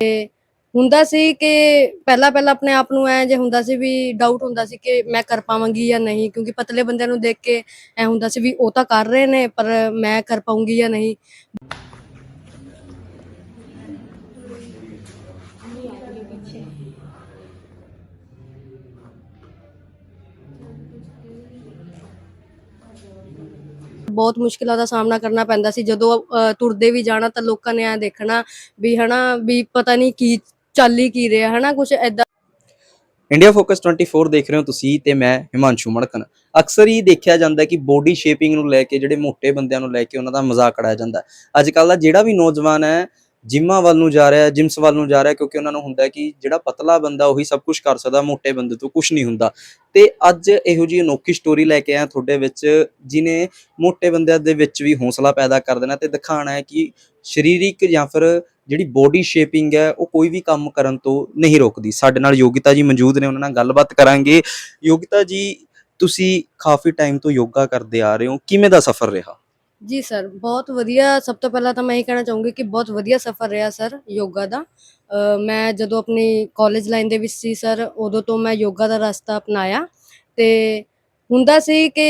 ਤੇ ਹੁੰਦਾ ਸੀ ਕਿ ਪਹਿਲਾਂ ਪਹਿਲਾਂ ਆਪਣੇ ਆਪ ਨੂੰ ਐ ਜੇ ਹੁੰਦਾ ਸੀ ਵੀ ਡਾਊਟ ਹੁੰਦਾ ਸੀ ਕਿ ਮੈਂ ਕਰ ਪਾਵਾਂਗੀ ਜਾਂ ਨਹੀਂ, ਕਿਉਂਕਿ ਪਤਲੇ ਬੰਦਿਆਂ ਨੂੰ ਦੇਖ ਕੇ ਐ ਹੁੰਦਾ ਸੀ ਵੀ ਉਹ ਤਾਂ ਕਰ ਰਹੇ ਨੇ, ਪਰ ਮੈਂ ਕਰ ਪਾਉਂਗੀ ਜਾਂ ਨਹੀਂ। ਬਹੁਤ ਮੁਸ਼ਕਿਲਾਂ ਦਾ ਸਾਹਮਣਾ ਕਰਨਾ ਪੈਂਦਾ ਸੀ। ਜਦੋਂ ਅ, ਤੁਰਦੇ ਵੀ ਜਾਣਾ ਤਾਂ ਲੋਕਾਂ ਨੇ ਐ ਦੇਖਣਾ ਵੀ ਹਨਾ ਵੀ ਪਤਾ ਨਹੀਂ ਕੀ ਚੱਲ ਹੀ ਕੀ ਰਿਹਾ ਹਨਾ ਕੁਝ ਐਦਾਂ ਇੰਡੀਆ ਫੋਕਸ 24 ਦੇਖ ਰਹੇ ਹੋ ਤੁਸੀਂ ਤੇ ਮੈਂ ਹਿਮਾਂਸ਼ੂ ਮੜਕਨ ਅਕਸਰ ਹੀ ਦੇਖਿਆ ਜਾਂਦਾ ਹੈ ਕਿ ਬੋਡੀ ਸ਼ੇਪਿੰਗ ਨੂੰ ਲੈ ਕੇ ਜਿਹੜੇ ਮੋਟੇ ਬੰਦਿਆਂ ਨੂੰ ਲੈ ਕੇ ਉਹਨਾਂ ਦਾ ਮਜ਼ਾਕ ਉਡਾਇਆ ਜਾਂਦਾ। ਹੈ ਅੱਜ ਕੱਲ ਦਾ ਜਿਹੜਾ ਵੀ ਨੌਜਵਾਨ ਹੈ ਜਿੰਮਾਂ ਵੱਲ ਨੂੰ ਜਾ ਰਿਹਾ ਹੈ ਜਿਮਸ ਵੱਲ ਨੂੰ ਜਾ ਰਿਹਾ ਕਿਉਂਕਿ ਉਹਨਾਂ ਨੂੰ ਹੁੰਦਾ ਕਿ ਜਿਹੜਾ ਪਤਲਾ ਬੰਦਾ ਉਹੀ ਸਭ ਕੁਝ ਕਰ ਸਕਦਾ, ਮੋਟੇ ਬੰਦੇ ਤੋਂ ਕੁਝ ਨਹੀਂ ਹੁੰਦਾ। ਤੇ ਅੱਜ ਇਹੋ ਜਿਹੀ ਅਨੋਖੀ ਸਟੋਰੀ ਲੈ ਕੇ ਆਇਆ ਤੁਹਾਡੇ ਵਿੱਚ ਜਿਨੇ ਮੋਟੇ ਬੰਦਿਆਂ ਦੇ ਵਿੱਚ ਵੀ ਹੌਸਲਾ ਪੈਦਾ ਕਰ ਦੇਣਾ ਤੇ ਦਿਖਾਣਾ ਹੈ ਕਿ ਸਰੀਰਿਕ ਜਾਂ ਫਿਰ ਜਿਹੜੀ ਬੋਡੀ ਸ਼ੇਪਿੰਗ ਹੈ, ਉਹ ਕੋਈ ਵੀ ਕੰਮ ਕਰਨ ਤੋਂ ਨਹੀਂ ਰੋਕਦੀ। ਸਾਡੇ ਨਾਲ ਯੋਗਿਤਾ ਜੀ ਮੌਜੂਦ ਨੇ, ਉਹਨਾਂ ਨਾਲ ਗੱਲਬਾਤ ਕਰਾਂਗੇ। ਯੋਗਿਤਾ ਜੀ, ਤੁਸੀਂ ਕਾਫੀ ਟਾਈਮ ਤੋਂ ਯੋਗਾ ਕਰਦੇ ਆ ਰਹੇ ਹੋ। ਕਿਵੇਂ ਦਾ ਸਫ਼ਰ ਰਿਹਾ? ਜੀ ਸਰ ਬਹੁਤ ਵਧੀਆ। ਸਭ ਤੋਂ ਪਹਿਲਾਂ ਤਾਂ ਮੈਂ ਇਹ ਕਹਿਣਾ ਚਾਹੂੰਗੀ ਕਿ ਬਹੁਤ ਵਧੀਆ ਸਫ਼ਰ ਰਿਹਾ ਸਰ ਯੋਗਾ ਦਾ। ਅ, ਮੈਂ ਜਦੋਂ ਆਪਣੀ ਕਾਲਜ ਲਾਈਨ ਦੇ ਵਿੱਚ ਸੀ ਸਰ ਉਦੋਂ ਤੋਂ ਮੈਂ ਯੋਗਾ ਦਾ ਰਸਤਾ ਅਪਣਾਇਆ। ਤੇ ਹੁੰਦਾ ਸੀ ਕਿ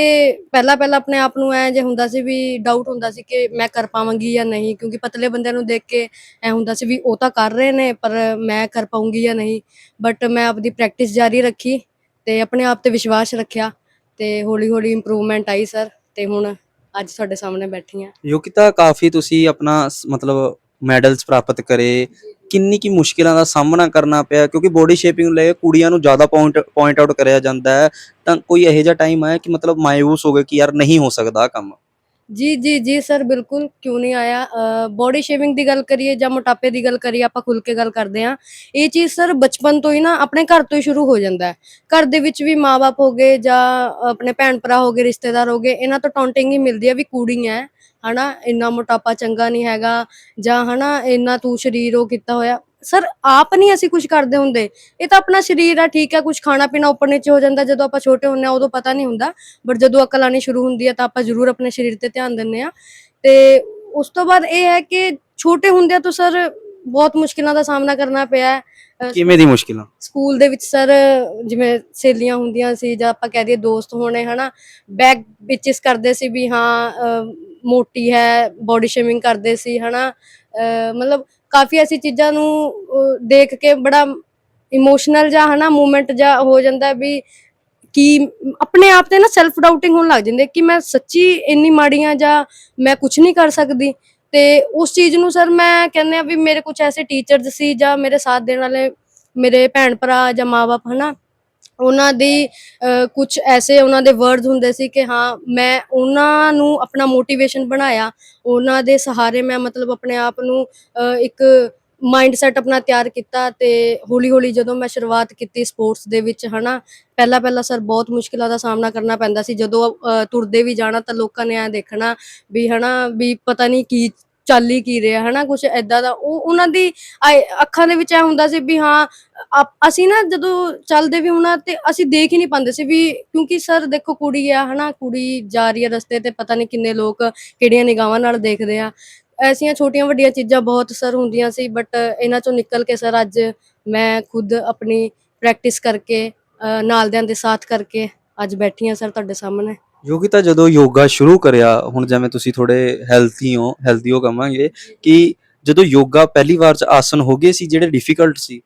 ਪਹਿਲਾਂ ਪਹਿਲਾਂ ਆਪਣੇ ਆਪ ਨੂੰ ਐ ਜੇ ਹੁੰਦਾ ਸੀ ਵੀ ਡਾਊਟ ਹੁੰਦਾ ਸੀ ਕਿ ਮੈਂ ਕਰ ਪਾਵਾਂਗੀ ਜਾਂ ਨਹੀਂ ਕਿਉਂਕਿ ਪਤਲੇ ਬੰਦਿਆਂ ਨੂੰ ਦੇਖ ਕੇ ਐ ਹੁੰਦਾ ਸੀ ਵੀ ਉਹ ਤਾਂ ਕਰ ਰਹੇ ਨੇ ਪਰ ਮੈਂ ਕਰ ਪਾਉਂਗੀ ਜਾਂ ਨਹੀਂ। ਬਟ ਮੈਂ ਆਪਦੀ ਪ੍ਰੈਕਟਿਸ ਜਾਰੀ ਰੱਖੀ ਤੇ ਆਪਣੇ ਆਪ ਤੇ ਵਿਸ਼ਵਾਸ ਰੱਖਿਆ ਤੇ ਹੌਲੀ ਹੌਲੀ ਇੰਪਰੂਵਮੈਂਟ ਆਈ ਸਰ ਤੇ ਹੁਣ ਅੱਜ ਤੁਹਾਡੇ ਸਾਹਮਣੇ ਬੈਠੀ ਆ ਯੋਗਿਤਾ, ਕਾਫੀ ਤੁਸੀਂ ਆਪਣਾ ਸ- ਮਤਲਬ ਮੈਡਲਸ ਪ੍ਰਾਪਤ ਕਰੇ। ਕਿੰਨੀ ਕੀ ਮੁਸ਼ਕਿਲਾਂ ਦਾ ਸਾਹਮਣਾ ਕਰਨਾ ਪਿਆ? ਕਿਉਂਕਿ ਬੋਡੀ ਸ਼ੇਪਿੰਗ ਨੂੰ ਲੈ ਕੇ ਕੁੜੀਆਂ ਨੂੰ ਜ਼ਿਆਦਾ ਪੁਆਇੰਟ ਪੁਆਇੰਟ ਆਊਟ ਕਰਿਆ ਜਾਂਦਾ ਹੈ। ਤਾਂ ਕੋਈ ਇਹੋ ਜਿਹਾ ਟਾਈਮ ਆਇਆ ਕਿ ਮਤਲਬ ਮਾਇੂਸ ਹੋ ਗਏ ਕਿ ਯਾਰ ਨਹੀਂ ਹੋ ਸਕਦਾ ਆਹ ਕੰਮ? ਜੀ ਜੀ ਜੀ ਸਰ, ਬਿਲਕੁਲ ਕਿਉਂ ਨਹੀਂ ਆਇਆ? ਬੋਡੀ ਸ਼ੇਵਿੰਗ ਦੀ ਗੱਲ ਕਰੀਏ ਜਾਂ ਮੋਟਾਪੇ ਦੀ ਗੱਲ ਕਰੀਏ, ਆਪਾਂ ਖੁੱਲ ਕੇ ਗੱਲ ਕਰਦੇ ਹਾਂ। ਇਹ ਚੀਜ਼ ਸਰ ਬਚਪਨ ਤੋਂ ਹੀ ਨਾ ਆਪਣੇ ਘਰ ਤੋਂ ਹੀ ਸ਼ੁਰੂ ਹੋ ਜਾਂਦਾ ਹੈ। ਘਰ ਦੇ ਵਿੱਚ ਵੀ ਮਾਪੇ ਹੋ ਗਏ ਜਾਂ ਆਪਣੇ ਭੈਣ ਭਰਾ ਹੋ ਗਏ, ਰਿਸ਼ਤੇਦਾਰ ਹੋ ਗਏ, ਇਹਨਾਂ ਤੋਂ ਟੌਂਟਿੰਗ ਹੀ ਮਿਲਦੀ ਹੈ ਵੀ ਕੁੜੀ ਹੈ, ਹਨਾ? ਇੰਨਾ ਮੋਟਾਪਾ ਚੰਗਾ ਨਹੀਂ ਹੈਗਾ ਜਾਂ, ਹਨਾ? ਇੰਨਾ ਤੂੰ ਸਰੀਰ ਉਹ ਕੀਤਾ ਹੋਇਆ। ਸਰ ਆਪ ਨਹੀਂ ਅਸੀਂ ਕੁਝ ਕਰਦੇ ਹੁੰਦੇ। ਇਹ ਤਾਂ ਆਪਣਾ ਸਰੀਰ ਆ ਠੀਕ ਹੈ ਕੁਝ ਖਾਣਾ ਪੀਣਾ ਉੱਪਰ ਨੀਚੇ ਹੋ ਜਾਂਦਾ। ਜਦੋਂ ਆਪਾਂ ਛੋਟੇ ਹੁੰਦੇ ਆ ਉਦੋਂ ਪਤਾ ਨਹੀਂ ਹੁੰਦਾ। ਬਟ ਜਦੋਂ ਅਕਲ ਆਣੀ ਸ਼ੁਰੂ ਹੁੰਦੀ ਹੈ ਤਾਂ ਆਪਾਂ ਜ਼ਰੂਰ ਆਪਣੇ ਸਰੀਰ ਤੇ ਧਿਆਨ ਦਿੰਨੇ ਆ। ਤੇ ਉਸ ਤੋਂ ਬਾਅਦ ਇਹ ਹੈ ਕਿ ਛੋਟੇ ਹੁੰਦਿਆਂ ਤੋਂ ਸਰ ਬਹੁਤ ਮੁਸ਼ਕਿਲਾਂ ਦਾ ਸਾਹਮਣਾ ਕਰਨਾ ਪਿਆ। ਹੈ ਕਿਵੇਂ ਦੀ ਮੁਸ਼ਕਿਲਾਂ? ਸਕੂਲ ਦੇ ਵਿੱਚ ਸਰ ਜਿਵੇਂ ਸਹੇਲੀਆਂ ਹੁੰਦੀਆਂ ਸੀ ਜਾਂ ਆਪਾਂ ਕਹਿ ਦਈਏ ਦੋਸਤ ਹੋਣੇ ਹਨਾ ਬੈਕ ਬਿਚਸ ਕਰਦੇ ਸੀ ਵੀ ਹਾਂ ਮੋਟੀ ਹੈ ਬੋਡੀ ਸ਼ੇਮਿੰਗ ਕਰਦੇ ਸੀ ਹਨਾ। ਮਤਲਬ ਕਾਫੀ ਐਸੀ ਚੀਜ਼ਾਂ ਨੂੰ ਅਹ, ਦੇਖ ਕੇ ਬੜਾ ਇਮੋਸ਼ਨਲ ਜਾਂ ਹਨਾ ਮੂਮੈਂਟ ਜਾਂ ਹੋ ਜਾਂਦਾ ਵੀ ਕਿ ਆਪਣੇ ਆਪ ਤੇ ਨਾ ਸੈਲਫ ਡਾਊਟਿੰਗ ਹੋਣ ਲੱਗ ਜਾਂਦੇ ਕਿ ਮੈਂ ਸੱਚੀ ਇੰਨੀ ਮਾੜੀ ਹਾਂ ਜਾਂ ਮੈਂ ਕੁਝ ਨਹੀਂ ਕਰ ਸਕਦੀ। ਤੇ ਉਸ ਚੀਜ਼ ਨੂੰ ਸਰ ਮੈਂ ਕਹਿੰਦੇ ਆ ਵੀ ਮੇਰੇ ਕੁਝ ਐਸੇ ਟੀਚਰਸ ਸੀ ਜਾਂ ਮੇਰੇ ਸਾਥ ਦੇਣ ਵਾਲੇ ਮੇਰੇ ਭੈਣ ਭਰਾ ਜਾਂ ਮਾਪੇ ਹਨਾ ਉਹਨਾਂ ਦੀ ਕੁਝ ਐਸੇ ਉਹਨਾਂ ਦੇ ਵਰਡਸ ਹੁੰਦੇ ਸੀ ਕਿ ਹਾਂ, ਮੈਂ ਉਹਨਾਂ ਨੂੰ ਆਪਣਾ ਮੋਟੀਵੇਸ਼ਨ ਬਣਾਇਆ। ਉਹਨਾਂ ਦੇ ਸਹਾਰੇ ਮੈਂ ਮਤਲਬ ਆਪਣੇ ਆਪ ਨੂੰ ਇੱਕ ਮਾਈਂਡ ਸੈਟ ਆਪਣਾ ਤਿਆਰ ਕੀਤਾ ਤੇ ਹੌਲੀ ਹੌਲੀ ਜਦੋਂ ਮੈਂ ਸ਼ੁਰੂਆਤ ਕੀਤੀ ਸਪੋਰਟਸ ਦੇ ਵਿੱਚ, ਹਨਾ ਪਹਿਲਾਂ ਪਹਿਲਾਂ ਸਰ ਬਹੁਤ ਮੁਸ਼ਕਿਲਾਂ ਦਾ ਸਾਹਮਣਾ ਕਰਨਾ ਪੈਂਦਾ ਸੀ। ਜਦੋਂ ਤੁਰਦੇ ਵੀ ਜਾਣਾ ਤਾਂ ਲੋਕਾਂ ਨੇ ਐ ਦੇਖਣਾ ਵੀ, ਹਨਾ, ਵੀ ਪਤਾ ਨਹੀਂ ਕੀ ਚੱਲ ਹੀ ਕੀ ਰਿਹਾ ਹਨਾ ਕੁਝ ਐਦਾਂ ਦਾ। ਉਹ ਉਹਨਾਂ ਦੀ ਆਏ- ਅੱਖਾਂ ਦੇ ਵਿੱਚ ਐ ਹੁੰਦਾ ਸੀ ਵੀ ਹਾਂ ਆਪ- ਅਸੀਂ ਨਾ ਜਦੋਂ ਚੱਲਦੇ ਵੀ ਹੋਣਾ ਤੇ ਅਸੀਂ ਦੇਖ ਹੀ ਨਹੀਂ ਪਾਉਂਦੇ ਸੀ ਵੀ ਕਿਉਂਕਿ ਸਰ ਦੇਖੋ ਕੁੜੀ ਆ ਹਨਾ ਕੁੜੀ ਜਾ ਰਹੀ ਹੈ ਰਸਤੇ ਤੇ ਪਤਾ ਨਹੀਂ ਕਿੰਨੇ ਲੋਕ ਕਿਹੜੀਆਂ ਨਿਗਾਹਾਂ ਨਾਲ ਦੇਖਦੇ ਆ। ਐਸੀਆਂ ਛੋਟੀਆਂ ਵੱਡੀਆਂ ਚੀਜ਼ਾਂ ਬਹੁਤ ਸਰ ਹੁੰਦੀਆਂ ਸੀ ਬਟ ਇਹਨਾਂ ਚੋਂ ਨਿਕਲ ਕੇ ਸਰ ਅੱਜ ਮੈਂ ਖੁਦ ਆਪਣੀ ਪ੍ਰੈਕਟਿਸ ਕਰਕੇ ਅਹ, ਨਾਲਦਿਆਂ ਦੇ ਸਾਥ ਕਰਕੇ ਅੱਜ ਬੈਠੀ ਹਾਂ ਸਰ ਤੁਹਾਡੇ ਸਾਹਮਣੇ। ਯੋਗਿਤਾ, ਜਦੋਂ ਯੋਗਾ ਸ਼ੁਰੂ ਕਰਿਆ, ਹੁਣ ਜਿਵੇਂ ਤੁਸੀਂ ਥੋੜੇ ਹੈਲਥੀ ਹੋ ਹੈਲਦੀ ਹੋ ਕਵਾਂਗੇ ਕਿ ਜਦੋਂ ਯੋਗਾ ਪਹਿਲੀ ਵਾਰ ਚ ਆਸਨ ਹੋ ਗਏ ਸੀ, ਜਿਹੜੇ ਡਿਫਿਕਲਟ ਸੀ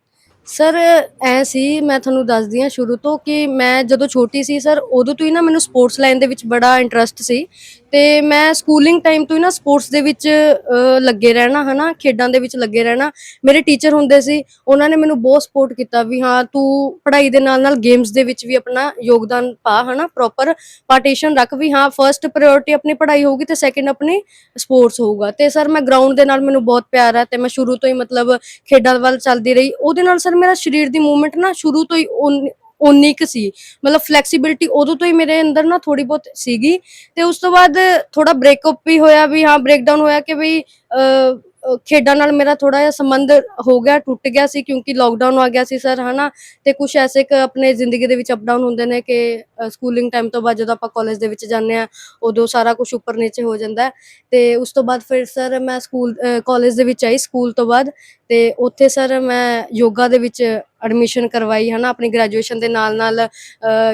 ਸਰ ਐ ਸੀ ਮੈਂ ਤੁਹਾਨੂੰ ਦੱਸਦੀ ਹਾਂ ਸ਼ੁਰੂ ਤੋਂ ਕਿ ਮੈਂ ਜਦੋਂ ਛੋਟੀ ਸੀ ਸਰ ਉਦੋਂ ਤੋਂ ਹੀ ਨਾ ਮੈਨੂੰ ਸਪੋਰਟਸ ਲਾਈਨ ਦੇ ਵਿੱਚ ਬੜਾ ਇੰਟਰਸਟ ਸੀ ਤੇ ਮੈਂ ਸਕੂਲਿੰਗ ਟਾਈਮ ਤੋਂ ਹੀ ਨਾ ਸਪੋਰਟਸ ਦੇ ਵਿੱਚ ਅਹ, ਲੱਗੇ ਰਹਿਣਾ ਹਨਾ ਖੇਡਾਂ ਦੇ ਵਿੱਚ ਲੱਗੇ ਰਹਿਣਾ। ਮੇਰੇ ਟੀਚਰ ਹੁੰਦੇ ਸੀ ਉਹਨਾਂ ਨੇ ਮੈਨੂੰ ਬਹੁਤ ਸਪੋਰਟ ਕੀਤਾ ਵੀ ਹਾਂ ਤੂੰ ਪੜ੍ਹਾਈ ਦੇ ਨਾਲ ਨਾਲ ਗੇਮਸ ਦੇ ਵਿੱਚ ਵੀ ਆਪਣਾ ਯੋਗਦਾਨ ਪਾ ਹਨਾ ਪ੍ਰੋਪਰ ਪਾਰਟੀਸ਼ਨ ਰੱਖ ਵੀ ਹਾਂ ਫਰਸਟ ਪ੍ਰਾਇੋਰਟੀ ਆਪਣੀ ਪੜ੍ਹਾਈ ਹੋਊਗੀ ਤੇ ਸੈਕੰਡ ਆਪਣੀ ਸਪੋਰਟਸ ਹੋਊਗਾ। ਤੇ ਸਰ ਮੈਂ ਗਰਾਊਂਡ ਦੇ ਨਾਲ ਮੈਨੂੰ ਬਹੁਤ ਪਿਆਰ ਹੈ ਤੇ ਮੈਂ ਸ਼ੁਰੂ ਤੋਂ ਹੀ ਮਤਲਬ ਖੇਡਾਂ ਵੱਲ ਚੱਲਦੀ ਰਹੀ। ਉਹਦੇ ਨਾਲ ਸਰ ਮੇਰਾ ਸਰੀਰ ਦੀ ਮੂਵਮੈਂਟ ਨਾ ਸ਼ੁਰੂ ਤੋਂ ਹੀ ਉਨ- ਉਨੀ ਕੁ ਸੀ। ਮਤਲਬ ਫਲੈਕਸੀਬਿਲਿਟੀ ਉਦੋਂ ਤੋਂ ਹੀ ਮੇਰੇ ਅੰਦਰ ਨਾ ਥੋੜੀ ਬਹੁਤ ਸੀਗੀ। ਤੇ ਉਸ ਤੋਂ ਬਾਅਦ ਥੋੜਾ ਬ੍ਰੇਕਅਪ ਵੀ ਹੋਇਆ ਵੀ ਹਾਂ ਬ੍ਰੇਕਡਾਊਨ ਹੋਇਆ ਕਿ ਵੀ ਅਹ, ਖੇਡਾਂ ਨਾਲ ਮੇਰਾ ਥੋੜਾ ਜਿਹਾ ਸੰਬੰਧ ਹੋ ਗਿਆ, ਟੁੱਟ ਗਿਆ ਸੀ ਕਿਉਂਕਿ ਲੋਕਡਾਊਨ ਆ ਗਿਆ ਸੀ ਸਰ ਹਨਾ? ਤੇ ਕੁਝ ਐਸੇ ਕ ਆਪਣੇ ਜ਼ਿੰਦਗੀ ਦੇ ਵਿੱਚ ਅਪ ਡਾਊਨ ਹੁੰਦੇ ਨੇ ਕਿ ਸਕੂਲਿੰਗ ਟਾਈਮ ਤੋਂ ਬਾਅਦ ਜਦੋਂ ਆਪਾਂ ਕਾਲਜ ਦੇ ਵਿੱਚ ਜਾਂਦੇ ਆ ਉਦੋਂ ਸਾਰਾ ਕੁਝ ਉੱਪਰ ਨੀਚੇ ਹੋ ਜਾਂਦਾ ਹੈ। ਤੇ ਉਸ ਤੋਂ ਬਾਅਦ ਫਿਰ ਸਰ ਮੈਂ ਸਕੂਲ ਕਾਲਜ ਦੇ ਵਿੱਚ ਆਈ ਸਕੂਲ ਤੋਂ ਬਾਅਦ ਤੇ ਉੱਥੇ ਸਰ ਮੈਂ ਯੋਗਾ ਦੇ ਵਿੱਚ ਐਡਮਿਸ਼ਨ ਕਰਵਾਈ, ਹਨਾ? ਆਪਣੀ ਗ੍ਰੈਜੂਏਸ਼ਨ ਦੇ ਨਾਲ ਨਾਲ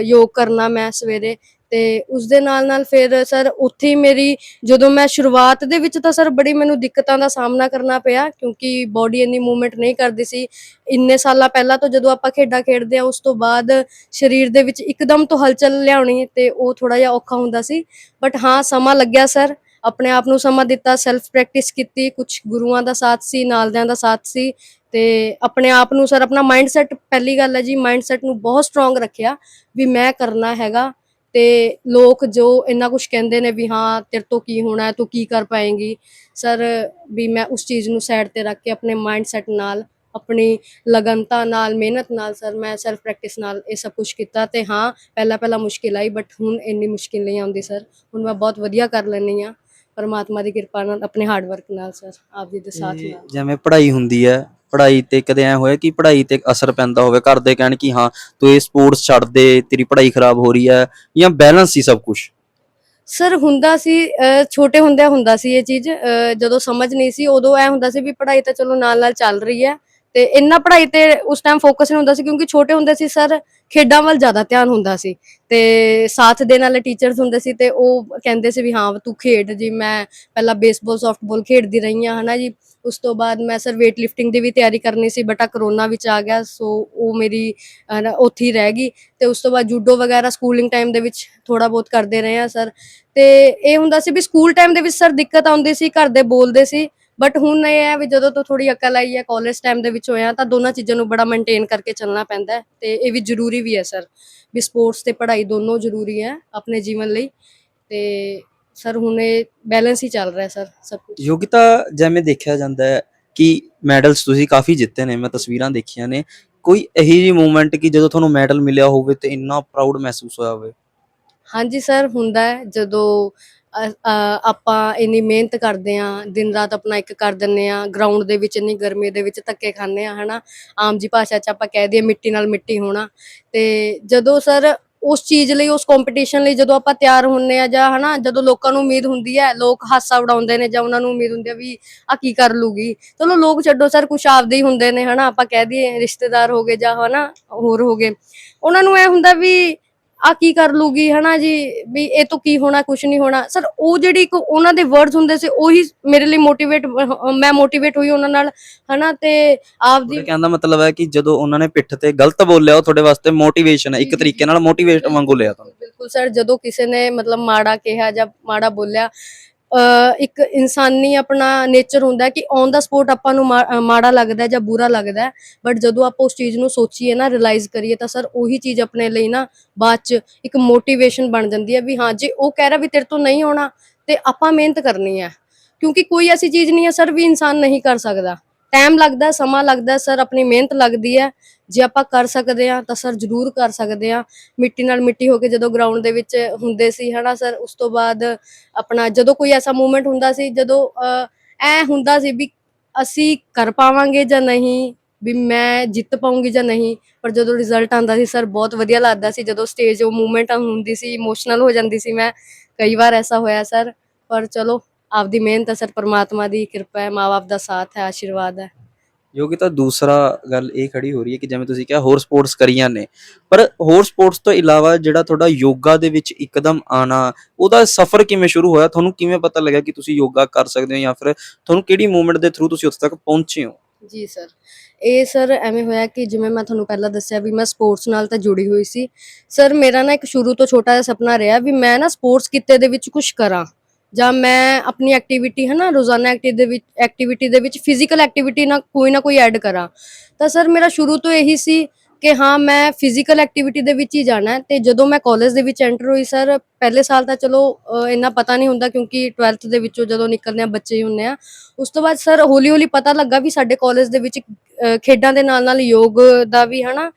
ਯੋਗ ਕਰਨਾ ਮੈਂ ਸਵੇਰੇ। ਤੇ ਉਸ ਦੇ ਨਾਲ ਨਾਲ ਫਿਰ ਸਰ ਉੱਥੇ ਹੀ ਮੇਰੀ, ਜਦੋਂ ਮੈਂ ਸ਼ੁਰੂਆਤ ਦੇ ਵਿੱਚ ਤਾਂ ਸਰ ਬੜੀ ਮੈਨੂੰ ਦਿੱਕਤਾਂ ਦਾ ਸਾਹਮਣਾ ਕਰਨਾ ਪਿਆ, ਕਿਉਂਕਿ ਬਾਡੀ ਇੰਨੀ ਮੂਵਮੈਂਟ ਨਹੀਂ ਕਰਦੀ ਸੀ। ਇੰਨੇ ਸਾਲਾਂ ਪਹਿਲਾਂ ਤੋਂ ਜਦੋਂ ਆਪਾਂ ਖੇਡਾਂ ਖੇਡਦੇ ਆ ਉਸ ਤੋਂ ਬਾਅਦ ਸਰੀਰ ਦੇ ਵਿੱਚ ਇੱਕਦਮ ਤੋਂ ਹਲਚਲ ਲਿਆਉਣੀ ਤੇ ਉਹ ਥੋੜਾ ਜਿਹਾ ਔਖਾ ਹੁੰਦਾ ਸੀ। ਬਟ ਹਾਂ, ਸਮਾਂ ਲੱਗਿਆ ਸਰ। ਆਪਣੇ ਆਪ ਨੂੰ ਸਮਾਂ ਦਿੱਤਾ ਸੈਲਫ ਪ੍ਰੈਕਟਿਸ ਕੀਤੀ ਕੁਝ ਗੁਰੂਆਂ ਦਾ ਸਾਥ ਸੀ, ਨਾਲਦਿਆਂ ਦਾ ਸਾਥ ਸੀ। ਤੇ ਆਪਣੇ ਆਪ ਨੂੰ ਸਰ ਆਪਣਾ ਮਾਈਂਡ ਪਹਿਲੀ ਗੱਲ ਹੈ ਜੀ ਮਾਈਂਡ ਨੂੰ ਬਹੁਤ ਸਟਰੋਂਗ ਰੱਖਿਆ ਵੀ ਮੈਂ ਕਰਨਾ ਹੈਗਾ। ਤੇ ਲੋਕ ਜੋ ਇੰਨਾ ਕੁਝ ਕਹਿੰਦੇ ਨੇ ਵੀ ਹਾਂ ਤੇਰੇ ਤੋਂ ਕੀ ਹੋਣਾ ਹੈ ਤੂੰ ਕੀ ਕਰ ਪਾਏਂਗੀ। ਸਰ ਵੀ ਮੈਂ ਉਸ ਚੀਜ਼ ਨੂੰ ਸਾਈਡ ਤੇ ਰੱਖ ਕੇ ਆਪਣੇ ਮਾਈਂਡ ਸੈਟ ਨਾਲ ਆਪਣੀ ਲਗਨਤਾ ਨਾਲ ਮਿਹਨਤ ਨਾਲ ਸਰ ਮੈਂ ਸੈਲਫ ਪ੍ਰੈਕਟਿਸ ਨਾਲ ਇਹ ਸਭ ਕੁਝ ਕੀਤਾ ਤੇ ਹਾਂ ਪਹਿਲਾਂ ਪਹਿਲਾਂ ਮੁਸ਼ਕਿਲ ਆਈ ਬਟ ਹੁਣ ਇੰਨੀ ਮੁਸ਼ਕਿਲ ਨਹੀਂ ਆਉਂਦੀ ਸਰ। ਹੁਣ ਮੈਂ ਬਹੁਤ ਵਧੀਆ ਕਰ ਲੈਂਦੀ ਆ ਪਰਮਾਤਮਾ ਦੀ ਕਿਰਪਾ ਨਾਲ ਆਪਣੇ ਹਾਰਡ ਵਰਕ ਨਾਲ ਸਰ ਆਪ ਜੀ ਦੇ ਸਾਥ ਨਾਲ। ਜਿਵੇਂ ਪੜ੍ਹਾਈ ਹੁੰਦੀ ਹੈ ਪੜ੍ਹਾਈ ਤੇ ਕਦੇ ਐ ਹੋਇਆ ਕਿ ਪੜ੍ਹਾਈ ਤੇ ਅਸਰ ਪੈਂਦਾ ਹੋਵੇ? ਘਰ ਦੇ ਕਹਿਣ ਕਿ ਹਾਂ, ਤੂੰ ਇਹ ਸਪੋਰਟਸ ਛੱਡ ਦੇ, ਤੇਰੀ ਪੜ੍ਹਾਈ ਖਰਾਬ ਹੋ ਰਹੀ ਹੈ ਜਾਂ ਬੈਲੈਂਸ ਸੀ ਸਭ ਕੁਝ ਸਰ ਹੁੰਦਾ ਸੀ ਛੋਟੇ ਹੁੰਦਿਆਂ ਹੁੰਦਾ ਸੀ ਇਹ ਚੀਜ਼ ਜਦੋਂ ਸਮਝ ਨਹੀਂ ਸੀ ਉਦੋਂ ਐ ਹੁੰਦਾ ਸੀ ਵੀ ਪੜ੍ਹਾਈ ਤਾਂ ਚਲੋ ਨਾਲ ਨਾਲ ਚੱਲ ਰਹੀ ਹੈ। ਤੇ ਇੰਨਾ ਪੜ੍ਹਾਈ ਤੇ ਉਸ ਟਾਈਮ ਫੋਕਸ ਨਹੀਂ ਹੁੰਦਾ ਸੀ ਕਿਉਂਕਿ ਛੋਟੇ ਹੁੰਦੇ ਸੀ ਸਰ ਖੇਡਾਂ ਵੱਲ ਜ਼ਿਆਦਾ ਧਿਆਨ ਹੁੰਦਾ ਸੀ ਤੇ ਸਾਥ ਦੇਣ ਵਾਲੇ ਟੀਚਰਸ ਹੁੰਦੇ ਸੀ ਤੇ ਉਹ ਕਹਿੰਦੇ ਸੀ ਵੀ ਹਾਂ ਤੂੰ ਖੇਡ ਜੀ ਮੈਂ ਪਹਿਲਾਂ ਬੇਸਬਾਲ ਸੌਫਟਬਾਲ ਖੇਡਦੀ ਰਹੀ ਹਾਂ ਹਨਾ ਜੀ। ਉਸ ਤੋਂ ਬਾਅਦ ਮੈਂ ਸਰ weight lifting ਦੀ ਵੀ ਤਿਆਰੀ ਕਰਨੀ ਸੀ ਬਟ ਆ ਕਰੋਨਾ ਵਿੱਚ ਆ ਗਿਆ ਸੋ ਉਹ ਮੇਰੀ ਅਹ, ਉੱਥੇ ਹੀ ਰਹਿ ਗਈ। ਤੇ ਉਸ ਤੋਂ ਬਾਅਦ ਜੂਡੋ ਵਗੈਰਾ ਸਕੂਲਿੰਗ ਟਾਈਮ ਦੇ ਵਿੱਚ ਥੋੜਾ ਬਹੁਤ ਕਰਦੇ ਰਹੇ ਆ ਸਰ ਤੇ ਇਹ ਹੁੰਦਾ ਸੀ ਵੀ ਸਕੂਲ ਟਾਈਮ ਦੇ ਵਿੱਚ ਸਰ ਦਿੱਕਤ ਆਉਂਦੀ ਸੀ ਘਰ ਦੇ ਬੋਲਦੇ ਸੀ ਬਟ ਹੁਣ ਇਹ ਹੈ ਵੀ ਜਦੋਂ ਤੋਂ ਥੋੜੀ ਅਕਲ ਆਈ ਹੈ ਕਾਲਜ ਟਾਈਮ ਦੇ ਵਿੱਚ ਹੋਇਆ ਤਾਂ ਦੋਨਾਂ ਚੀਜ਼ਾਂ ਨੂੰ ਬੜਾ ਮੇਨਟੇਨ ਕਰਕੇ ਚੱਲਣਾ ਪੈਂਦਾ ਹੈ ਤੇ ਇਹ ਵੀ ਜ਼ਰੂਰੀ ਵੀ ਹੈ ਸਰ ਵੀ ਸਪੋਰਟਸ ਤੇ ਪੜ੍ਹਾਈ ਦੋਨੋਂ ਜ਼ਰੂਰੀ ਹੈ ਆਪਣੇ ਜੀਵਨ ਲਈ ਤੇ ਸਰ ਹੁਣ ਇਹ ਬੈਲੈਂਸ ਹੀ ਚੱਲ ਰਿਹਾ ਸਰ ਸਭ ਕੁਝ ਯੋਗਿਤਾ ਜਿਵੇਂ ਦੇਖਿਆ ਜਾਂਦਾ ਹੈ ਕਿ ਮੈਡਲਸ ਤੁਸੀਂ ਕਾਫੀ ਜਿੱਤੇ ਨੇ ਮੈਂ ਤਸਵੀਰਾਂ ਦੇਖੀਆਂ ਨੇ ਕੋਈ ਇਹੀ ਜੀ ਮੂਮੈਂਟ ਕਿ ਜਦੋਂ ਤੁਹਾਨੂੰ ਮੈਡਲ ਮਿਲਿਆ ਹੋਵੇ ਤੇ ਇੰਨਾ ਪ੍ਰਾਊਡ ਮਹਿਸੂਸ ਹੋਇਆ ਹੋਵੇ? ਹਾਂਜੀ ਸਰ ਹੁੰਦਾ ਹੈ ਜਦੋਂ ਆਪਾਂ ਇੰਨੀ ਮਿਹਨਤ ਕਰਦੇ ਆ ਦਿਨ ਰਾਤ ਆਪਣਾ ਇੱਕ ਕਰ ਦਿੰਨੇ ਆ ਗਰਾਊਂਡ ਦੇ ਵਿੱਚ ਇੰਨੀ ਗਰਮੀ ਦੇ ਵਿੱਚ ਧੱਕੇ ਖਾਂਦੇ ਆ ਹਨਾ? ਆਮ ਜੀ ਭਾਸ਼ਾ 'ਚ ਆਪਾਂ ਕਹਿ ਦਈਏ ਮਿੱਟੀ ਨਾਲ ਮਿੱਟੀ ਹੋਣਾ। ਤੇ ਜਦੋਂ ਸਰ ਉਸ ਚੀਜ਼ ਲਈ, ਉਸ ਕੰਪੀਟੀਸ਼ਨ ਲਈ ਜਦੋਂ ਆਪਾਂ ਤਿਆਰ ਹੁੰਨੇ ਆ ਜਾਂ, ਹਨਾ, ਜਦੋਂ ਲੋਕਾਂ ਨੂੰ ਉਮੀਦ ਹੁੰਦੀ ਹੈ, ਲੋਕ ਹਾਸਾ ਉਡਾਉਂਦੇ ਨੇ ਜਾਂ ਉਹਨਾਂ ਨੂੰ ਉਮੀਦ ਹੁੰਦੀ ਹੈ ਵੀ ਆ ਕੀ ਕਰ ਲੂਗੀ, ਚਲੋ ਲੋਕ ਛੱਡੋ ਸਰ, ਕੁਛ ਆਪਦੇ ਹੀ ਹੁੰਦੇ ਨੇ, ਹਨਾ? ਆਪਾਂ ਕਹਿ ਦਈਏ ਰਿਸ਼ਤੇਦਾਰ ਹੋ ਗਏ ਜਾਂ, ਹਨਾ, ਹੋਰ ਹੋ ਗਏ। ਉਹਨਾਂ ਨੂੰ ਐ ਹੁੰਦਾ ਵੀ ਆ ਕੀ ਕਰ ਲੂਗੀ ਹਨਾ ਜੀ ਵੀ ਇਹ ਤੋਂ ਕੀ ਹੋਣਾ ਕੁਝ ਨਹੀਂ ਹੋਣਾ। ਸਰ ਉਹ ਜਿਹੜੀ ਇੱਕ ਉਹਨਾਂ ਦੇ ਵਰਡਸ ਹੁੰਦੇ ਸੀ ਉਹੀ ਮੇਰੇ ਲਈ ਮੋਟੀਵੇਟ ਮੈਂ ਮੋਟੀਵੇਟ ਹੋਈ ਉਹਨਾਂ ਨਾਲ ਹਨਾ ਤੇ ਆਪਦੀ ਕਹਿਣ ਦਾ ਮਤਲਬ ਹੈ ਕਿ ਜਦੋਂ ਉਹਨਾਂ ਨੇ ਪਿੱਠ ਤੇ ਗਲਤ ਬੋਲਿਆ ਉਹ ਤੁਹਾਡੇ ਵਾਸਤੇ ਮੋਟੀਵੇਸ਼ਨ ਹੈ ਇੱਕ ਤਰੀਕੇ ਨਾਲ ਮੋਟੀਵੇਟ ਵਾਂਗੂ ਲਿਆ ਤੁਹਾਨੂੰ। ਬਿਲਕੁਲ ਸਰ ਜਦੋਂ ਕਿਸੇ ਨੇ ਮਤਲਬ ਮਾੜਾ ਕਿਹਾ ਜਾਂ ਮਾੜਾ ਬੋਲਿਆ ਇੱਕ ਇਨਸਾਨੀ ਆਪਣਾ ਨੇਚਰ ਹੁੰਦਾ ਕਿ ਔਨ ਦਾ ਸਪੋਟ ਆਪਾਂ ਨੂੰ ਮਾ- ਮਾੜਾ ਲੱਗਦਾ ਜਾਂ ਬੁਰਾ ਲੱਗਦਾ ਬਟ ਜਦੋਂ ਆਪਾਂ ਉਸ ਚੀਜ਼ ਨੂੰ ਸੋਚੀਏ ਨਾ ਰਿਅਲਾਈਜ਼ ਕਰੀਏ ਤਾਂ ਸਰ ਉਹੀ ਚੀਜ਼ ਆਪਣੇ ਲਈ ਨਾ ਬਾਅਦ ਚ ਇੱਕ ਮੋਟੀਵੇਸ਼ਨ ਬਣ ਜਾਂਦੀ ਹੈ ਵੀ ਹਾਂ, ਜੇ ਉਹ ਕਹਿ ਰਿਹਾ ਵੀ ਤੇਰੇ ਤੋਂ ਨਹੀਂ ਹੋਣਾ ਤੇ ਆਪਾਂ ਮਿਹਨਤ ਕਰਨੀ ਹੈ, ਕਿਉਂਕਿ ਕੋਈ ਐਸੀ ਚੀਜ਼ ਨਹੀਂ ਹੈ ਸਰ ਵੀ ਇਨਸਾਨ ਨਹੀਂ ਕਰ ਸਕਦਾ। ਟਾਈਮ ਲੱਗਦਾ, ਸਮਾਂ ਲੱਗਦਾ ਸਰ ਆਪਣੀ ਮਿਹਨਤ ਲੱਗਦੀ ਹੈ। ਜੇ ਆਪਾਂ ਕਰ ਸਕਦੇ ਆ ਤਾਂ ਸਰ ਜ਼ਰੂਰ ਕਰ ਸਕਦੇ ਆ ਮਿੱਟੀ ਨਾਲ ਮਿੱਟੀ ਹੋ ਕੇ ਜਦੋਂ ਗਰਾਊਂਡ ਦੇ ਵਿੱਚ ਹੁੰਦੇ ਸੀ, ਹਨਾ ਸਰ ਉਸ ਤੋਂ ਬਾਅਦ ਆਪਣਾ ਜਦੋਂ ਕੋਈ ਐਸਾ ਮੂਵਮੈਂਟ ਹੁੰਦਾ ਸੀ, ਜਦੋਂ ਐ ਹੁੰਦਾ ਸੀ ਵੀ ਅਸੀਂ ਕਰ ਪਾਵਾਂਗੇ ਜਾਂ ਨਹੀਂ, ਵੀ ਮੈਂ ਜਿੱਤ ਪਾਉਂਗੀ ਜਾਂ ਨਹੀਂ, ਪਰ ਜਦੋਂ ਰਿਜ਼ਲਟ ਆਂਦਾ ਸੀ ਸਰ ਬਹੁਤ ਵਧੀਆ ਲੱਗਦਾ ਸੀ। ਜਦੋਂ ਸਟੇਜ ਉਹ ਮੂਮੈਂਟ ਹੁੰਦੀ ਸੀ ਇਮੋਸ਼ਨਲ ਹੋ ਜਾਂਦੀ ਸੀ, ਮੈਂ ਕਈ ਵਾਰ ਐਸਾ ਹੋਇਆ ਸਰ ਪਰ ਚਲੋ ਆਪਦੀ ਮਿਹਨਤ ਹੈ ਸਰ ਪਰਮਾਤਮਾ ਦੀ ਕਿਰਪਾ ਹੈ ਮਾਪੇ ਦਾ ਸਾਥ ਹੈ ਆਸ਼ੀਰਵਾਦ ਹੈ। ਯੋਗਿਤਾ ਦੂਸਰਾ ਗੱਲ ਇਹ ਖੜੀ ਹੋ ਰਹੀ ਹੈ ਕਿ ਜਿਵੇਂ ਤੁਸੀਂ ਕਿਹਾ ਹੋਰ ਸਪੋਰਟਸ ਕਰੀਆਂ ਨੇ। ਪਰ ਹੋਰ ਸਪੋਰਟਸ ਤੋਂ ਇਲਾਵਾ ਜਿਹੜਾ ਤੁਹਾਡਾ ਯੋਗਾ ਦੇ ਵਿੱਚ ਇੱਕਦਮ ਆਣਾ ਉਹਦਾ ਸਫ਼ਰ ਕਿਵੇਂ ਸ਼ੁਰੂ ਹੋਇਆ? ਤੁਹਾਨੂੰ ਕਿਵੇਂ ਪਤਾ ਲੱਗਿਆ ਕਿ ਤੁਸੀਂ ਯੋਗਾ ਕਰ ਸਕਦੇ ਹੋ ਜਾਂ ਫਿਰ ਤੁਹਾਨੂੰ ਕਿਹੜੀ ਮੂਵਮੈਂਟ ਦੇ ਥਰੂ ਤੁਸੀਂ ਉੱਥੇ ਤੱਕ ਪਹੁੰਚੇ ਹੋ? ਜੀ ਸਰ। ਇਹ ਸਰ ਐਵੇਂ ਹੋਇਆ ਕਿ ਜਿਵੇਂ ਮੈਂ ਤੁਹਾਨੂੰ ਪਹਿਲਾਂ ਦੱਸਿਆ ਵੀ ਮੈਂ ਸਪੋਰਟਸ ਨਾਲ ਤਾਂ ਜੁੜੀ ਹੋਈ ਸੀ। ਸਰ ਮੇਰਾ ਨਾ ਇੱਕ ਸ਼ੁਰੂ ਤੋਂ ਛੋਟਾ ਜਿਹਾ ਸੁਪਨਾ ਰਿਹਾ ਵੀ ਮੈਂ ਨਾ ਸਪੋਰਟਸ ਕਿੱਤੇ ਦੇ ਵਿੱਚ ਕੁਝ ਕਰਾਂ। ਜਾਂ ਮੈਂ ਆਪਣੀ ਐਕਟੀਵਿਟੀ ਹੈ ਨਾ ਰੋਜ਼ਾਨਾ ਐਕਟਿਵ ਦੇ ਵਿੱਚ ਐਕਟੀਵਿਟੀ ਦੇ ਵਿੱਚ ਫਿਜ਼ੀਕਲ ਐਕਟੀਵਿਟੀ ਨਾ ਕੋਈ ਨਾ ਕੋਈ ਐਡ ਕਰਾਂ। ਤਾਂ ਸਰ ਮੇਰਾ ਸ਼ੁਰੂ ਤੋਂ ਇਹੀ ਸੀ ਕਿ ਹਾਂ ਮੈਂ ਫਿਜ਼ੀਕਲ ਐਕਟੀਵਿਟੀ ਦੇ ਵਿੱਚ ਹੀ ਜਾਣਾ ਹੈ ਤੇ ਜਦੋਂ ਮੈਂ ਕਾਲਜ ਦੇ ਵਿੱਚ ਐਂਟਰ ਹੋਈ ਸਰ ਪਹਿਲੇ ਸਾਲ ਤਾਂ ਚਲੋ ਇੰਨਾ ਪਤਾ ਨਹੀਂ ਹੁੰਦਾ ਕਿਉਂਕਿ 12th ਦੇ ਵਿੱਚੋਂ ਜਦੋਂ ਨਿਕਲਦੇ ਆ ਬੱਚੇ ਹੀ ਹੁੰਦੇ ਆ ਉਸ ਤੋਂ ਬਾਅਦ ਸਰ ਹੌਲੀ ਹੌਲੀ ਪਤਾ ਲੱਗਾ ਵੀ ਸਾਡੇ ਕਾਲਜ ਦੇ ਵਿੱਚ ਖੇਡਾਂ ਦੇ ਨਾਲ ਨਾਲ ਯੋਗ ਦਾ ਵੀ ਹਨਾ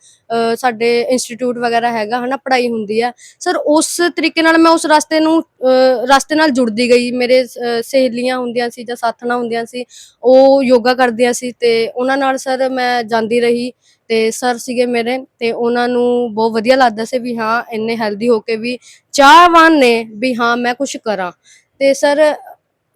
ਸਾਡੇ ਇੰਸਟੀਚਿਊਟ ਵਗੈਰਾ ਹੈਗਾ ਹਨਾ ਪੜ੍ਹਾਈ ਹੁੰਦੀ ਹੈ। ਸਰ ਉਸ ਤਰੀਕੇ ਨਾਲ ਮੈਂ ਉਸ ਰਸਤੇ ਨੂੰ ਅ, ਰਸਤੇ ਨਾਲ ਜੁੜਦੀ ਗਈ। ਮੇਰੇ ਸਹੇਲੀਆਂ ਹੁੰਦੀਆਂ ਸੀ ਜਾਂ ਸਾਥਣਾਂ ਹੁੰਦੀਆਂ ਸੀ ਉਹ ਯੋਗਾ ਕਰਦੀਆਂ ਸੀ ਤੇ ਉਹਨਾਂ ਨਾਲ ਸਰ ਮੈਂ ਜਾਂਦੀ ਰਹੀ। ਤੇ ਸਰ ਸੀਗੇ ਮੇਰੇ ਤੇ ਉਹਨਾਂ ਨੂੰ ਬਹੁਤ ਵਧੀਆ ਲੱਗਦਾ ਸੀ ਵੀ ਹਾਂ, ਇੰਨੇ ਹੈਲਦੀ ਹੋ ਕੇ ਵੀ ਚਾਹਵਾਨ ਨੇ ਵੀ ਹਾਂ, ਮੈਂ ਕੁਝ ਕਰਾਂ। ਤੇ ਸਰ,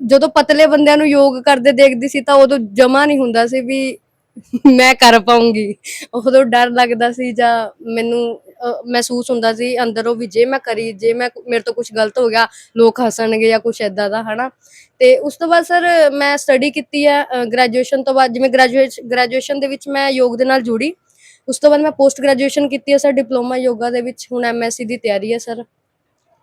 ਜਦੋਂ ਪਤਲੇ ਬੰਦਿਆਂ ਨੂੰ ਯੋਗ ਕਰਦੇ ਦੇਖਦੀ ਸੀ ਤਾਂ ਉਦੋਂ ਜਮਾ ਨਹੀਂ ਹੁੰਦਾ ਸੀ ਵੀ ਮੈਂ ਕਰ ਪਾਉਂਗੀ। ਉਦੋਂ ਡਰ ਲੱਗਦਾ ਸੀ ਜਾਂ ਮੈਨੂੰ ਮਹਿਸੂਸ ਹੁੰਦਾ ਸੀ ਅੰਦਰੋਂ ਵੀ ਜੇ ਮੈਂ ਕਰੀ, ਜੇ ਮੈਂ ਮੇਰੇ ਤੋਂ ਕੁਝ ਗਲਤ ਹੋ ਗਿਆ, ਲੋਕ ਹੱਸਣਗੇ ਜਾਂ ਕੁਝ ਐਦਾਂ ਦਾ, ਹਨਾ। ਤੇ ਉਸ ਤੋਂ ਬਾਅਦ ਸਰ, ਮੈਂ ਸਟੱਡੀ ਕੀਤੀ ਹੈ ਗ੍ਰੈਜੂਏਸ਼ਨ ਤੋਂ ਬਾਅਦ, ਜਿਵੇਂ ਗ੍ਰੈਜੂਏਟ ਗ੍ਰੈਜੂਏਸ਼ਨ ਦੇ ਵਿੱਚ ਮੈਂ ਯੋਗ ਦੇ ਨਾਲ ਜੁੜੀ। ਉਸ ਤੋਂ ਬਾਅਦ ਮੈਂ ਪੋਸਟ ਗ੍ਰੈਜੂਏਸ਼ਨ ਕੀਤੀ ਹੈ ਸਰ ਡਿਪਲੋਮਾ ਯੋਗਾ ਦੇ ਵਿੱਚ। ਹੁਣ ਐਮਐਸਸੀ ਦੀ ਤਿਆਰੀ ਹੈ ਸਰ।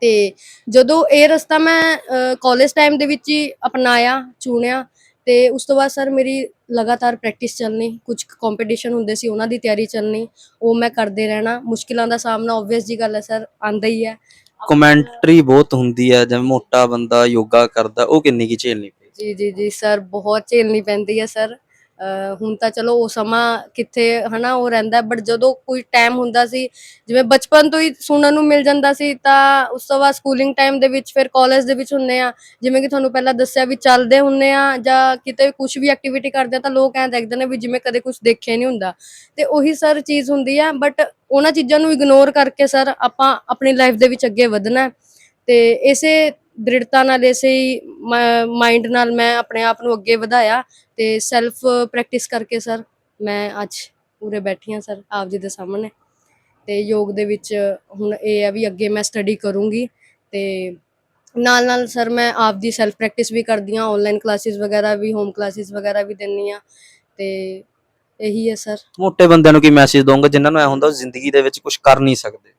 ਤੇ ਜਦੋਂ ਇਹ ਰਸਤਾ ਮੈਂ ਕਾਲਜ ਟਾਈਮ ਦੇ ਵਿੱਚ ਹੀ ਅਪਣਾਇਆ ਚੁਣਿਆ ਤੇ ਉਸ ਤੋਂ ਬਾਅਦ ਸਰ ਮੇਰੀ ਲਗਾਤਾਰ ਪ੍ਰੈਕਟਿਸ ਚੱਲਣੀ ਕੁਝ ਕੰਪੀਟੀਸ਼ਨ ਹੁੰਦੇ ਸੀ ਉਹਨਾਂ ਦੀ ਤਿਆਰੀ ਚੱਲਣੀ ਉਹ ਮੈਂ ਕਰਦੇ ਰਹਿਣਾ। ਮੁਸ਼ਕਿਲਾਂ ਦਾ ਸਾਹਮਣਾ ਆਬਵੀਅਸ ਜੀ ਗੱਲ ਹੈ ਸਰ ਆਂਦਾ ਹੀ ਹੈ। ਕਮੈਂਟਰੀ ਬਹੁਤ ਹੁੰਦੀ ਹੈ ਜਿਵੇਂ ਮੋਟਾ ਬੰਦਾ ਯੋਗਾ ਕਰਦਾ ਉਹ ਕਿੰਨੀ ਕੀ ਝੇਲਣੀ ਪਈ ਜੀ ਜੀ ਜੀ ਸਰ ਬਹੁਤ ਝੇਲਣੀ ਪੈਂਦੀ ਹੈ ਸਰ। ਹੁਣ ਤਾਂ ਚਲੋ ਉਹ ਸਮਾਂ ਕਿੱਥੇ ਹਨਾ ਉਹ ਰਹਿੰਦਾ ਬਟ ਜਦੋਂ ਕੋਈ ਟਾਈਮ ਹੁੰਦਾ ਸੀ, ਜਿਵੇਂ ਬਚਪਨ ਤੋਂ ਹੀ ਸੁਣਨ ਨੂੰ ਮਿਲ ਜਾਂਦਾ ਸੀ, ਤਾਂ ਉਸ ਤੋਂ ਬਾਅਦ ਸਕੂਲਿੰਗ ਟਾਈਮ ਦੇ ਵਿੱਚ ਫਿਰ ਕਾਲਜ ਦੇ ਵਿੱਚ ਹੁੰਨੇ ਆ, ਜਿਵੇਂ ਕਿ ਤੁਹਾਨੂੰ ਪਹਿਲਾਂ ਦੱਸਿਆ ਵੀ ਚੱਲਦੇ ਹੁੰਨੇ ਆ ਜਾਂ ਕਿਤੇ ਕੁਝ ਵੀ ਐਕਟੀਵਿਟੀ ਕਰਦੇ ਆ ਤਾਂ ਲੋਕ ਐਂ ਦੇਖਦੇ ਨੇ ਵੀ ਜਿਵੇਂ ਕਦੇ ਕੁਝ ਦੇਖਿਆ ਨਹੀਂ ਹੁੰਦਾ। ਤੇ ਉਹੀ ਸਰ ਚੀਜ਼ ਹੁੰਦੀ ਆ ਬਟ ਉਹਨਾਂ ਚੀਜ਼ਾਂ ਨੂੰ ਇਗਨੋਰ ਕਰਕੇ ਸਰ ਆਪਾਂ ਆਪਣੀ ਲਾਈਫ ਦੇ ਵਿੱਚ ਅੱਗੇ ਵਧਣਾ। ਹੈ ਤੇ ਇਸੇ ਦ੍ਰਿੜਤਾ ਨਾਲ ਇਸੇ ਹੀ ਮਾਈਂਡ ਨਾਲ ਮੈਂ ਆਪਣੇ ਆਪ ਨੂੰ ਅੱਗੇ ਵਧਾਇਆ ਤੇ ਸੈਲਫ ਪ੍ਰੈਕਟਿਸ ਕਰਕੇ ਸਰ ਮੈਂ ਅੱਜ ਪੂਰੇ ਬੈਠੀ ਹਾਂ ਸਰ ਆਪ ਜੀ ਦੇ ਸਾਹਮਣੇ। ਤੇ ਯੋਗ ਦੇ ਵਿੱਚ ਹੁਣ ਇਹ ਹੈ ਵੀ ਅੱਗੇ ਮੈਂ ਸਟੱਡੀ ਕਰੂੰਗੀ ਤੇ ਨਾਲ ਨਾਲ ਸਰ ਮੈਂ ਆਪ ਦੀ ਸੈਲਫ ਪ੍ਰੈਕਟਿਸ ਵੀ ਕਰਦੀ ਹਾਂ ਆਨਲਾਈਨ ਕਲਾਸਿਸ ਵਗੈਰਾ ਵੀ ਹੋਮ ਕਲਾਸਿਸ ਵਗੈਰਾ ਵੀ ਦਿੰਨੀ ਆ ਤੇ ਇਹੀ ਹੈ ਸਰ ਮੋਟੇ ਬੰਦਿਆਂ ਨੂੰ ਕੀ ਮੈਸੇਜ ਦੋਗੇ ਜਿਨ੍ਹਾਂ ਨੂੰ ਐ ਹੁੰਦਾ ਉਹ ਜ਼ਿੰਦਗੀ ਦੇ ਵਿੱਚ ਕੁਝ ਕਰ ਨਹੀਂ ਸਕਦੇ?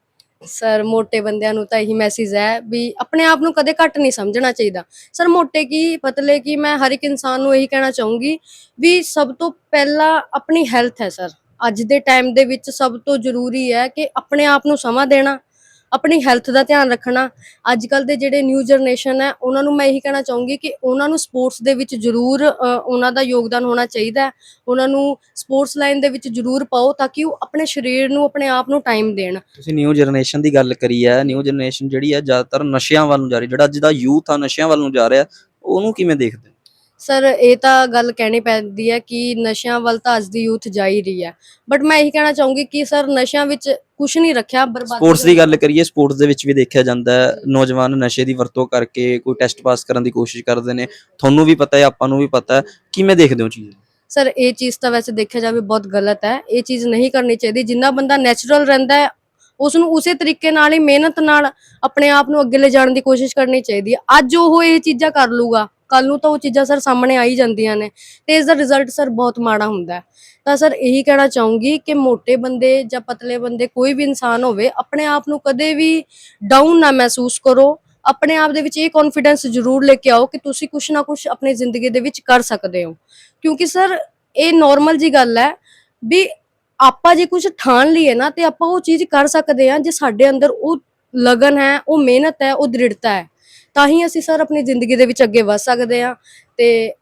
ਸਰ, ਮੋਟੇ ਬੰਦਿਆਂ ਨੂੰ ਤਾਂ ਇਹੀ ਮੈਸੇਜ ਹੈ ਵੀ ਆਪਣੇ ਆਪ ਨੂੰ ਕਦੇ ਘੱਟ ਨਹੀਂ ਸਮਝਣਾ ਚਾਹੀਦਾ। ਸਰ, ਮੋਟੇ ਕੀ ਪਤਲੇ ਕੀ ਮੈਂ ਹਰ ਇੱਕ ਇਨਸਾਨ ਨੂੰ ਇਹੀ ਕਹਿਣਾ ਚਾਹੂੰਗੀ ਵੀ ਸਭ ਤੋਂ ਪਹਿਲਾਂ ਆਪਣੀ ਹੈਲਥ ਹੈ, ਸਰ। ਅੱਜ ਦੇ ਟਾਈਮ ਦੇ ਵਿੱਚ ਸਭ ਤੋਂ ਜ਼ਰੂਰੀ ਹੈ ਕਿ ਆਪਣੇ ਆਪ ਨੂੰ ਸਮਾਂ ਦੇਣਾ ਆਪਣੀ ਹੈਲਥ ਦਾ ਧਿਆਨ ਰੱਖਣਾ। ਅੱਜ ਕੱਲ ਦੇ ਜਿਹੜੇ ਨਿਊ ਜਨਰੇਸ਼ਨ ਹੈ, ਉਹਨਾਂ ਨੂੰ ਮੈਂ ਇਹੀ ਕਹਿਣਾ ਚਾਹੂੰਗੀ ਕਿ ਉਹਨਾਂ ਨੂੰ ਸਪੋਰਟਸ ਦੇ ਵਿੱਚ ਜ਼ਰੂਰ ਉਹਨਾਂ ਦਾ ਯੋਗਦਾਨ ਹੋਣਾ ਚਾਹੀਦਾ ਉਹਨਾਂ ਨੂੰ ਸਪੋਰਟਸ ਲਾਈਨ ਦੇ ਵਿੱਚ ਜ਼ਰੂਰ ਪਾਓ ਤਾਂ ਕਿ ਉਹ ਆਪਣੇ ਸਰੀਰ ਨੂੰ, ਆਪਣੇ ਆਪ ਨੂੰ ਟਾਈਮ ਦੇਣ। ਤੁਸੀਂ ਨਿਊ ਜਨਰੇਸ਼ਨ ਦੀ ਗੱਲ ਕਰੀ ਹੈ ਨਿਊ ਜਨਰੇਸ਼ਨ ਜਿਹੜੀ ਹੈ ਜ਼ਿਆਦਾਤਰ ਨਸ਼ਿਆਂ ਵੱਲ ਨੂੰ ਜਾ ਰਹੀ ਜਿਹੜਾ ਅੱਜ ਦਾ ਯੂਥ ਆ, ਨਸ਼ਿਆਂ ਵੱਲ ਨੂੰ ਜਾ ਰਿਹਾ ਉਹਨੂੰ ਕਿਵੇਂ ਦੇਖਦੇ ਸਰ ਇਹ ਤਾਂ ਗੱਲ ਕਹਿਣੀ ਪੈਂਦੀ ਹੈ ਕਿ ਨਸ਼ਿਆਂ ਵੱਲ ਤਾਂ ਅੱਜ ਦੀ ਯੂਥ ਜਾ ਹੀ ਰਹੀ ਹੈ। ਬਟ ਮੈਂ ਇਹੀ ਕਹਿਣਾ ਚਾਹੂੰਗੀ ਕਿ ਸਰ ਨਸ਼ਿਆਂ ਵਿੱਚ ਕੁਝ ਨਹੀਂ ਰੱਖਿਆ ਬਰਬਾਦੀ ਸਪੋਰਟਸ ਦੀ ਗੱਲ ਕਰੀਏ ਸਪੋਰਟਸ ਦੇ ਵਿੱਚ ਵੀ ਦੇਖਿਆ ਜਾਂਦਾ ਹੈ ਨੌਜਵਾਨ ਨਸ਼ੇ ਦੀ ਵਰਤੋਂ ਕਰਕੇ ਕੋਈ ਟੈਸਟ ਪਾਸ ਕਰਨ ਦੀ ਕੋਸ਼ਿਸ਼ ਕਰਦੇ ਨੇ। ਤੁਹਾਨੂੰ ਵੀ ਪਤਾ ਹੈ ਆਪਾਂ ਨੂੰ ਵੀ ਪਤਾ ਹੈ ਕਿਵੇਂ ਦੇਖਦੇ ਹੋ ਚੀਜ਼? ਸਰ ਇਹ ਚੀਜ਼ ਤਾਂ ਵੈਸੇ ਦੇਖਿਆ ਜਾਵੇ ਬਹੁਤ ਗਲਤ ਹੈ। ਇਹ ਚੀਜ਼ ਨਹੀਂ ਕਰਨੀ ਚਾਹੀਦੀ। ਜਿੰਨਾ ਬੰਦਾ ਨੈਚੁਰਲ ਰਹਿੰਦਾ ਹੈ ਉਸ ਨੂੰ ਉਸੇ ਤਰੀਕੇ ਨਾਲ ਹੀ ਮਿਹਨਤ ਨਾਲ ਆਪਣੇ ਆਪ ਨੂੰ ਅੱਗੇ ਲੈ ਜਾਣ ਦੀ ਕੋਸ਼ਿਸ਼ ਕਰਨੀ ਚਾਹੀਦੀ ਹੈ। ਅੱਜ ਉਹ ਇਹ ਚੀਜ਼ਾਂ ਕਰ ਲੂਗਾ ਕੱਲ ਨੂੰ ਤਾਂ ਉਹ ਚੀਜ਼ਾਂ ਸਰ ਸਾਹਮਣੇ ਆ ਜਾਂਦੀਆਂ ਨੇ ਤੇ ਇਸ ਦਾ ਰਿਜ਼ਲਟ ਸਰ ਬਹੁਤ ਮਾੜਾ ਹੁੰਦਾ ਤਾਂ ਸਰ ਇਹੀ ਕਹਿਣਾ ਚਾਹੂੰਗੀ ਕਿ ਮੋਟੇ ਬੰਦੇ ਜਾਂ ਪਤਲੇ ਬੰਦੇ ਕੋਈ ਵੀ ਇਨਸਾਨ ਹੋਵੇ, ਆਪਣੇ ਆਪ ਨੂੰ ਕਦੇ ਵੀ ਡਾਊਨ ਨਾ ਮਹਿਸੂਸ ਕਰੋ। ਆਪਣੇ ਆਪ ਦੇ ਵਿੱਚ ਇਹ ਕੌਨਫੀਡੈਂਸ ਜ਼ਰੂਰ ਲੈ ਕੇ ਆਓ ਕਿ ਤੁਸੀਂ ਕੁਝ ਨਾ ਕੁਝ ਆਪਣੀ ਜ਼ਿੰਦਗੀ ਦੇ ਵਿੱਚ ਕਰ ਸਕਦੇ ਹੋ। ਕਿਉਂਕਿ ਸਰ ਇਹ ਨਾਰਮਲ ਜੀ ਗੱਲ ਹੈ ਵੀ ਆਪਾਂ ਜੇ ਕੁਝ ਠਾਣ ਲਈਏ ਨਾ ਤੇ ਆਪਾਂ ਉਹ ਚੀਜ਼ ਕਰ ਸਕਦੇ ਹਾਂ, ਜੇ ਸਾਡੇ ਅੰਦਰ ਉਹ ਲਗਨ ਹੈ, ਉਹ ਮਿਹਨਤ ਹੈ, ਉਹ ਦ੍ਰਿੜਤਾ ਹੈ, ਤਾਂ ਹੀ ਅਸੀਂ ਸਰ ਆਪਣੀ ਜ਼ਿੰਦਗੀ ਦੇ ਵਿੱਚ ਅੱਗੇ ਵਧ ਸਕਦੇ ਹਾਂ। ਤੇ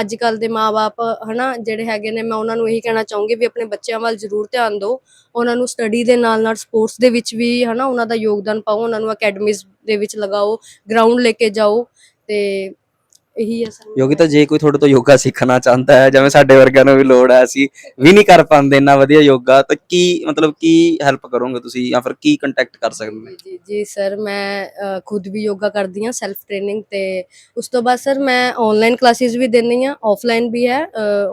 ਅੱਜ ਕੱਲ ਦੇ ਮਾਪੇ ਹਨਾ, ਜਿਹੜੇ ਹੈਗੇ ਨੇ, ਮੈਂ ਉਹਨਾਂ ਨੂੰ ਇਹੀ ਕਹਿਣਾ ਚਾਹੂੰਗੀ ਵੀ ਆਪਣੇ ਬੱਚਿਆਂ ਵੱਲ ਜ਼ਰੂਰ ਧਿਆਨ ਦਿਓ। ਉਹਨਾਂ ਨੂੰ ਸਟੱਡੀ ਦੇ ਨਾਲ ਨਾਲ ਸਪੋਰਟਸ ਦੇ ਵਿੱਚ ਵੀ, ਹਨਾ, ਉਹਨਾਂ ਦਾ ਯੋਗਦਾਨ ਪਾਓ, ਉਹਨਾਂ ਨੂੰ ਅਕੈਡਮੀਜ਼ ਦੇ ਵਿੱਚ ਲਗਾਓ ਗਰਾਊਂਡ ਲੈ ਕੇ ਜਾਓ। ਤੇ ਇਹੀ ਹੈ ਸਰ ਯੋਗਿਤਾ ਜੇ ਕੋਈ ਤੁਹਾਡੇ ਤੋਂ ਯੋਗਾ ਸਿੱਖਣਾ ਚਾਹੁੰਦਾ ਹੈ ਜਿਵੇਂ ਸਾਡੇ ਵਰਗਿਆਂ ਨੂੰ ਵੀ ਲੋੜ ਹੈ ਅਸੀਂ ਵੀ ਨਹੀਂ ਕਰ ਪਾਉਂਦੇ ਇੰਨਾ ਵਧੀਆ ਯੋਗਾ ਤਾਂ ਕੀ ਮਤਲਬ ਕੀ ਹੈਲਪ ਕਰੋਗੇ ਤੁਸੀਂ ਜਾਂ ਫਿਰ ਕੀ ਕੰਟੈਕਟ ਕਰ ਸਕਦੇ ਜੀ ਜੀ ਸਰ ਮੈਂ ਅ, ਖੁਦ ਵੀ ਯੋਗਾ ਕਰਦੀ ਹਾਂ ਸੈਲਫ ਟ੍ਰੇਨਿੰਗ ਤੇ ਉਸ ਤੋਂ ਬਾਅਦ ਸਰ ਮੈਂ ਆਨਲਾਈਨ ਕਲਾਸਿਸ ਵੀ ਦਿੰਦੀ ਹਾਂ ਆਫਲਾਈਨ ਵੀ ਹੈ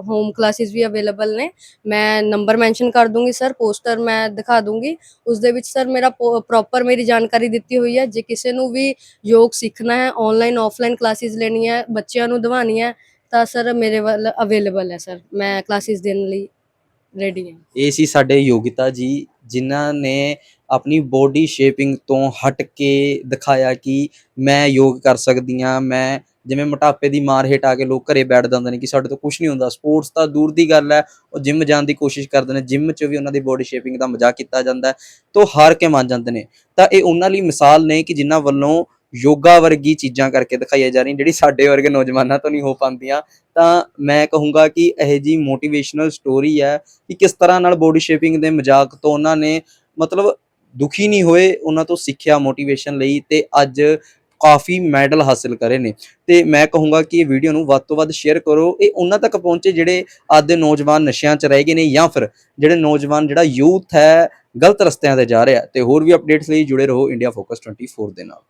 ਹੋਮ ਕਲਾਸਿਸ ਵੀ ਅਵੇਲੇਬਲ ਨੇ। ਮੈਂ ਨੰਬਰ ਮੈਂਸ਼ਨ ਕਰ ਦੂੰਗੀ ਸਰ ਪੋਸਟਰ ਮੈਂ ਦਿਖਾ ਦੂੰਗੀ। ਉਸ ਦੇ ਵਿੱਚ ਸਰ ਮੇਰਾ ਪ੍ਰੋਪਰ ਮੇਰੀ ਜਾਣਕਾਰੀ ਦਿੱਤੀ ਹੋਈ ਹੈ ਜੇ ਕਿਸੇ ਨੂੰ ਵੀ ਯੋਗ ਸਿੱਖਣਾ ਹੈ ਆਨਲਾਈਨ ਆਫਲਾਈਨ ਕਲਾਸਿਸ ਲੈਣੀ ਹੈ ਬੱਚਿਆਂ ਨੂੰ ਦਿਵਾਉਣੀ ਹੈ, ਤਾਂ ਸਰ ਮੇਰੇ ਵੱਲ ਅਵੇਲੇਬਲ ਹੈ ਸਰ। ਮੈਂ ਕਲਾਸਿਸ ਦੇਣ ਲਈ ਰੈਡੀ ਹਾਂ। ਇਹ ਸੀ ਸਾਡੇ ਯੋਗਿਤਾ ਜੀ, ਜਿਨ੍ਹਾਂ ਨੇ ਆਪਣੀ ਬੋਡੀ ਸ਼ੇਪਿੰਗ ਤੋਂ ਹਟ ਕੇ ਦਿਖਾਇਆ ਕਿ ਮੈਂ ਯੋਗ ਕਰ ਸਕਦੀ ਹਾਂ, ਮੈਂ ਜਿਵੇਂ ਮੋਟਾਪੇ ਦੀ ਮਾਰ ਹੇਠ ਆ ਕੇ ਲੋਕ ਘਰੇ ਬੈਠ ਜਾਂਦੇ ਨੇ ਕਿ ਸਾਡੇ ਤੋਂ ਕੁਝ ਨਹੀਂ ਹੁੰਦਾ। ਸਪੋਰਟਸ ਤਾਂ ਦੂਰ ਦੀ ਗੱਲ ਹੈ, ਉਹ ਜਿਮ ਜਾਣ ਦੀ ਕੋਸ਼ਿਸ਼ ਕਰਦੇ ਨੇ ਜਿਮ 'ਚ ਵੀ ਉਹਨਾਂ ਦੀ ਬੋਡੀ ਸ਼ੇਪਿੰਗ ਦਾ ਮਜ਼ਾਕ ਕੀਤਾ ਜਾਂਦਾ ਹੈ, ਤਾਂ ਹਾਰ ਕੇ ਮੰਨ ਜਾਂਦੇ ਨੇ। ਤਾਂ ਇਹ ਉਹਨਾਂ ਲਈ ਮਿਸਾਲ ਨੇ ਕਿ ਜਿਨ੍ਹਾਂ ਵੱਲੋਂ ਯੋਗਾ ਵਰਗੀ ਚੀਜ਼ਾਂ ਕਰਕੇ ਦਿਖਾਈਆਂ ਜਾ ਰਹੀਆਂ, ਜਿਹੜੀ ਸਾਡੇ ਵਰਗੇ ਨੌਜਵਾਨਾਂ ਤੋਂ ਨਹੀਂ ਹੋ ਪਾਉਂਦੀਆਂ। ਤਾਂ ਮੈਂ ਕਹੂੰਗਾ ਕਿ ਇਹ ਜੀ ਮੋਟੀਵੇਸ਼ਨਲ ਸਟੋਰੀ ਹੈ ਕਿ ਕਿਸ ਤਰ੍ਹਾਂ ਨਾਲ ਬੋਡੀ ਸ਼ੇਪਿੰਗ ਦੇ ਮਜ਼ਾਕ ਤੋਂ ਉਹਨਾਂ ਨੇ ਮਤਲਬ ਦੁਖੀ ਨਹੀਂ ਹੋਏ, ਉਹਨਾਂ ਤੋਂ ਸਿੱਖਿਆ ਮੋਟੀਵੇਸ਼ਨ ਲਈ ਤੇ ਅੱਜ ਕਾਫੀ ਮੈਡਲ ਹਾਸਿਲ ਕਰੇ ਨੇ। ਤੇ ਮੈਂ ਕਹੂੰਗਾ ਕਿ ਇਹ ਵੀਡੀਓ ਨੂੰ ਵੱਧ ਤੋਂ ਵੱਧ ਸ਼ੇਅਰ ਕਰੋ। ਇਹ ਉਹਨਾਂ ਤੱਕ ਪਹੁੰਚੇ ਜਿਹੜੇ ਅੱਜ ਦੇ ਨੌਜਵਾਨ ਨਸ਼ਿਆਂ 'ਚ ਰਹਿ ਗਏ ਨੇ ਜਾਂ ਫਿਰ ਜਿਹੜੇ ਨੌਜਵਾਨ, ਜਿਹੜਾ ਯੂਥ ਹੈ, ਗਲਤ ਰਸਤਿਆਂ ਤੇ ਜਾ ਰਿਹਾ ਤੇ ਹੋਰ ਵੀ ਅਪਡੇਟਸ ਲਈ ਜੁੜੇ ਰਹੋ ਇੰਡੀਆ ਫੋਕਸ 24 ਦੇ ਨਾਲ।